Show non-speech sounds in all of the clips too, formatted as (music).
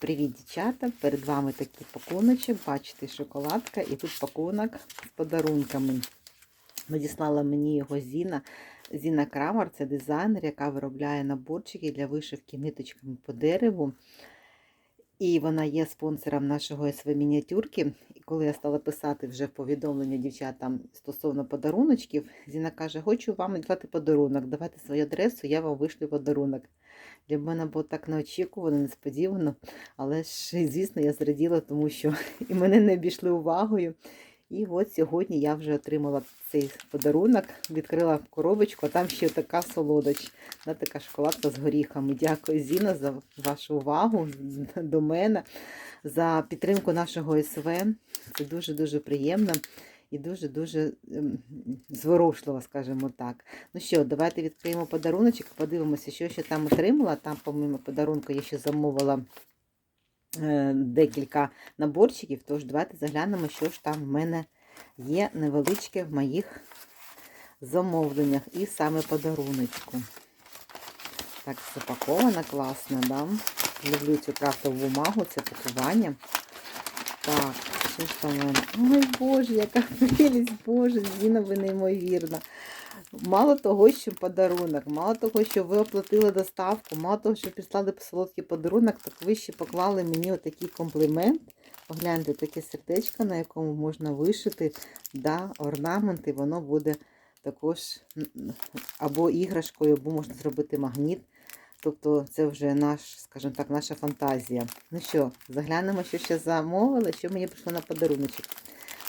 Привіт, дівчата! Перед вами такий пакуночок. Бачите, шоколадка і тут пакунок з подарунками. Надіслала мені його Зіна. Зіна Крамер це дизайнер, яка виробляє наборчики для вишивки ниточками по дереву. І вона є спонсором нашого СВ мініатюрки. І коли я стала писати вже повідомлення дівчатам стосовно подаруночків, Зіна каже: Хочу вам надати подарунок. Давайте свою адресу, я вам вишлю подарунок. Для мене було так неочікувано, несподівано. Але ж, звісно, я зраділа, тому що і мене не обійшли увагою. І от сьогодні я вже отримала цей подарунок, відкрила коробочку, а там ще така солодоч, така шоколадка з горіхами. Дякую, Зіна, за вашу увагу до мене, за підтримку нашого СВ. Це дуже-дуже приємно і дуже-дуже ем, зворушливо, скажімо так. Ну що, давайте відкриємо подаруночок, подивимося, що ще там отримала. Там, помимо подарунку, я ще замовила е, декілька наборчиків, тож давайте заглянемо, що ж там в мене є невеличке в моїх замовленнях і саме подаруночку. Так, запакована класно, да? Люблю цю крафтову бумагу, це пакування. Так, мене? Ой, Боже, яка прелість, Боже, Зіна, ви неймовірна. Мало того, що подарунок, мало того, що ви оплатили доставку, мало того, що прислали солодкий подарунок, так ви ще поклали мені отакий комплімент. Погляньте, таке сердечко, на якому можна вишити да, і воно буде також або іграшкою, або можна зробити магніт. Тобто це вже наш, скажімо так, наша фантазія. Ну що, заглянемо, що ще замовили, що мені прийшло на подаруночок.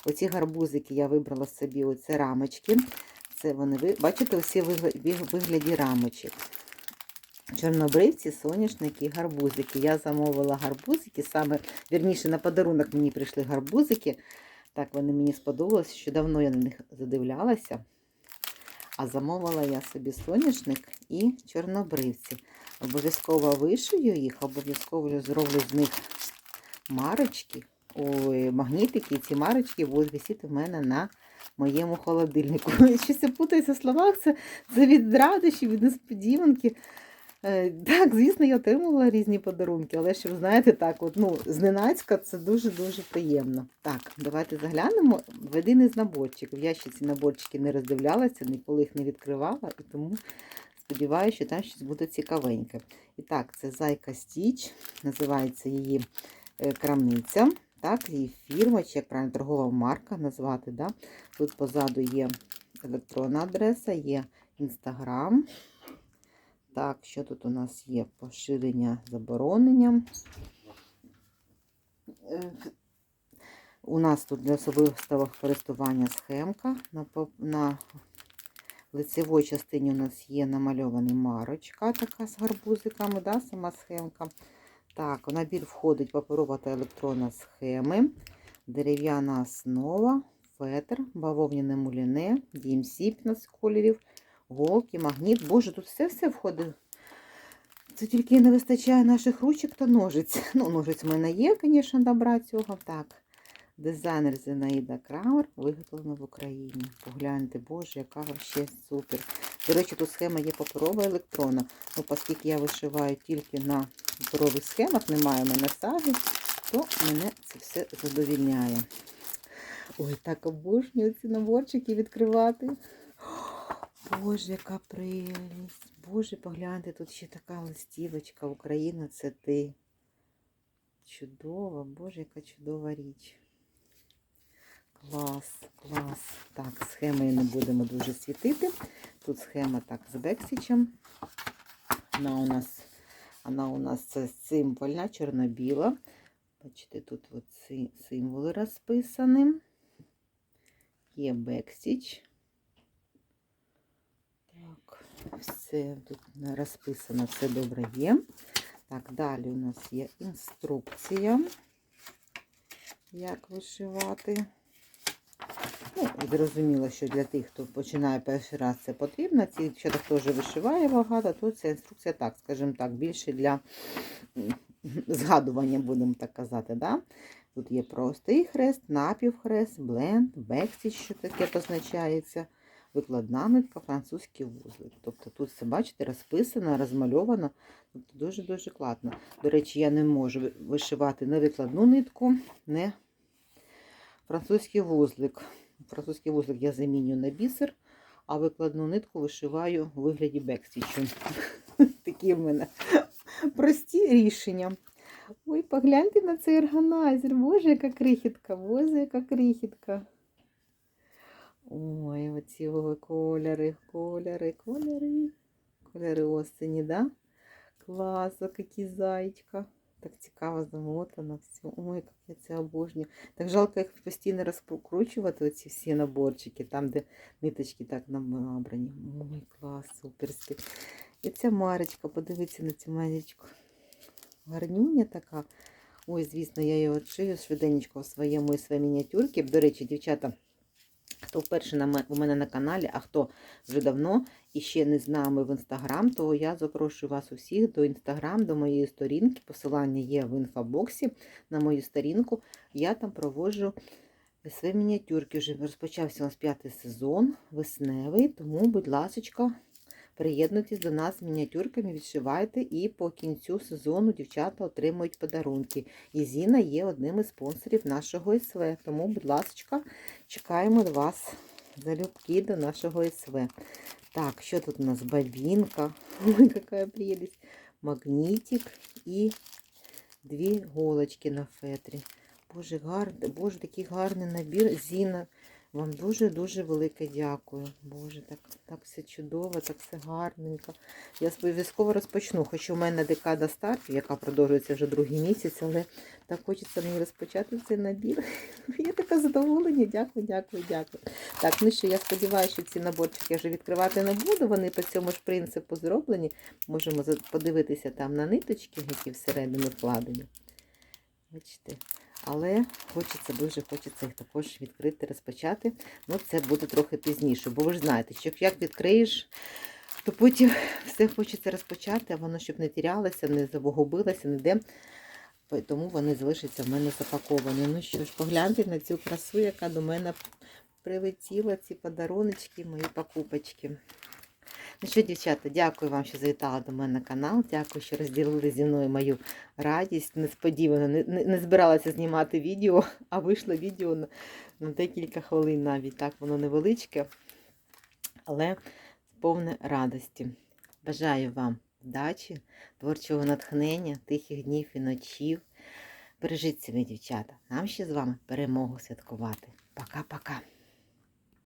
Оці гарбузики я вибрала собі, оце рамочки. Це вони, бачите, усі вигляді рамочок. Чорнобривці, соняшники, гарбузики. Я замовила гарбузики, саме, вірніше, на подарунок мені прийшли гарбузики. Так, вони мені сподобалися, що давно я на них задивлялася. А замовила я собі соняшник і чорнобривці. Обов'язково вишию їх, обов'язково зроблю з них марочки, ой, магнітики. Ці марочки будуть висіти в мене на моєму холодильнику. (laughs) Щось я путаюся в словах, це, це від радощів, від несподіванки. Е, Так, звісно, я отримувала різні подарунки, але щоб, знаєте, так, от, ну, зненацька це дуже-дуже приємно. Так, давайте заглянемо в один із наборчиків. Я ще ці наборчики не роздивлялася, ніколи їх не відкривала, і тому сподіваюся, що там щось буде цікавеньке. І так, це Зайка Стіч, називається її е, крамниця. Так, її фірма, чи як правильно торгова марка назвати. Да? Тут позаду є електронна адреса, є інстаграм. Так, що тут у нас є? Поширення заборонення. Е, У нас тут для особистого користування схемка. На, на лицевій частині у нас є намальована марочка, така з гарбузиками, да, сама схемка. Так, у набір входить паперова та електронна схеми, дерев'яна основа, фетр, бавовняне муліне, DMC 15 кольорів, голки, магніт. Боже, тут все-все входить. Це тільки не вистачає наших ручок та ножиць. (laughs) Ну, ножиць в мене є, звісно, добра цього. Так. Дизайнер Зинаїда Крамер виготовлено в Україні. Погляньте, боже, яка вообще супер. До речі, тут схема є паперова електронна. Ну, оскільки я вишиваю тільки на паперових схемах, немає в мене саги, то мене це все задовільняє. Ой, так обожнюю ці наборчики відкривати. Боже, яка прелість. Боже, погляньте, тут ще така листівочка. Україна це ти. Чудова, боже, яка чудова річ. Клас, клас. Так, схемою не будемо дуже світити. Тут схема так з бексічем. Вона у нас, вона у нас символьна, чорно-біла. Бачите, тут от ці символи розписані. Є бексіч. Так, все тут розписано, все добре є. Так, далі у нас є інструкція, як вишивати. Ну, зрозуміло, що для тих, хто починає перший раз, це потрібно. Ці, якщо хто вже вишиває багато, то ця інструкція, так, скажімо так, більше для згадування, будемо так казати. Да? Тут є простий хрест, напівхрест, бленд, бекстіч, що таке позначається. Викладна нитка, французький вузлик. Тобто тут все, бачите, розписано, розмальовано. Тобто дуже-дуже кладно. До речі, я не можу вишивати не викладну нитку, не французький вузлик. Французький вузлик я замінюю на бісер, а викладну нитку вишиваю у вигляді бекстічу. (laughs) Такі в мене прості рішення. Ой, погляньте на цей органайзер. Боже, яка крихітка, боже, яка крихітка. Ой, оці кольори, кольори, кольори. Кольори осені, да? Клас, який зайчка. Так цікаво замотано все. Ой, як я це обожнюю. Так жалко їх постійно розкручувати, оці всі наборчики, там, де ниточки так набрані. Ой, клас, суперський. І ця Марочка, подивіться на цю Марочку. Гарнюня така. Ой, звісно, я її шию швиденько в своєму і своїй мініатюрці. До речі, дівчата, хто вперше на у мене на каналі, а хто вже давно і ще не з нами в інстаграм, то я запрошую вас усіх до інстаграм, до моєї сторінки. Посилання є в інфобоксі на мою сторінку. Я там проводжу свої мініатюрки. Вже розпочався у нас п'ятий сезон, весневий, тому, будь ласочка, Приєднуйтесь до нас з мініатюрками, відшивайте, і по кінцю сезону дівчата отримують подарунки. І Зіна є одним із спонсорів нашого СВ. Тому, будь ласка, чекаємо вас залюбки до нашого СВ. Так, що тут у нас? Бабінка. (laughs) Ой, яка прелесть. Магнітик і дві голочки на фетрі. Боже, гарний, боже, такий гарний набір. Зіна. Вам дуже-дуже велике дякую. Боже, так, так все чудово, так все гарненько. Я обов'язково розпочну, хоч у мене декада стартів, яка продовжується вже другий місяць, але так хочеться мені розпочати цей набір. (laughs) Я така задоволення. Дякую, дякую, дякую. Так, ну що, я сподіваюся, що ці наборчики я вже відкривати не буду. Вони по цьому ж принципу зроблені. Можемо подивитися там на ниточки, які всередину вкладені. Бачите. Але хочеться, дуже хочеться їх також відкрити, розпочати. Ну, це буде трохи пізніше, бо ви ж знаєте, що як відкриєш, то потім (laughs) все хочеться розпочати, а воно щоб не тірялося, не загубилося, ніде. Тому вони залишаться в мене запаковані. Ну що ж, погляньте на цю красу, яка до мене прилетіла, ці подаруночки, мої покупочки. Ну що, дівчата, дякую вам, що завітали до мене на канал. Дякую, що розділили зі мною мою радість. Несподівано не, не, збиралася знімати відео, а вийшло відео на, на декілька хвилин навіть. Так, воно невеличке, але повне радості. Бажаю вам вдачі, творчого натхнення, тихих днів і ночів. Бережіть себе, дівчата. Нам ще з вами перемогу святкувати. Пока-пока.